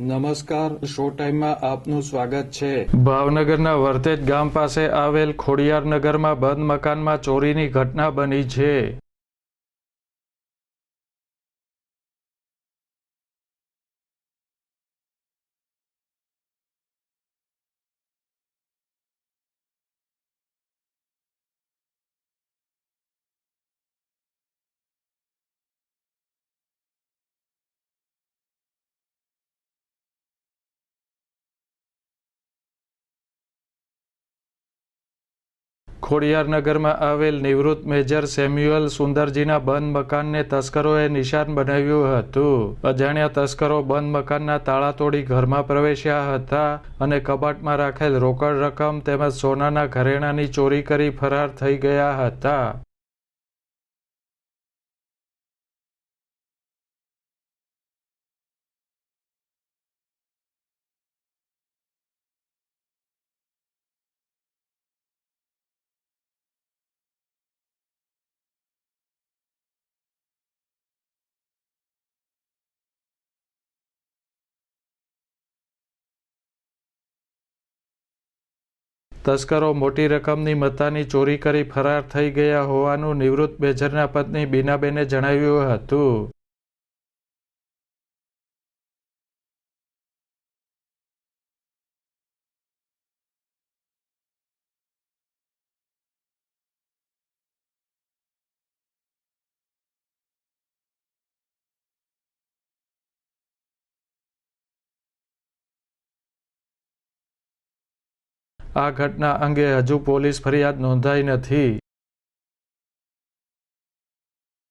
નમસ્કાર, શો ટાઈમમાં આપનું સ્વાગત છે. ભાવનગરના વર્તેજ ગામ પાસે આવેલ ખોડિયારનગરમાં બંધ મકાનમાં ચોરીની ઘટના બની છે. ખોડિયારનગરમાં આવેલ નિવૃત્ત મેજર સેમ્યુઅલ સુંદરજીના બંધ મકાનને તસ્કરોએ નિશાન બનાવ્યું હતું. અજાણ્યા તસ્કરો બંધ મકાનના તાળા તોડી ઘરમાં પ્રવેશ્યા હતા અને કબાટમાં રાખેલ રોકડ રકમ તેમજ સોનાના ઘરેણાંની ચોરી કરી ફરાર થઈ ગયા હતા. તસ્કરો મોટી રકમની મત્તાની ચોરી કરી ફરાર થઈ ગયા હોવાનું નિવૃત્ત બેજરના પત્ની બીનાબેને જણાવ્યું હતું. આ ઘટના અંગે હજુ પોલીસ ફરિયાદ નોંધાઈ નથી.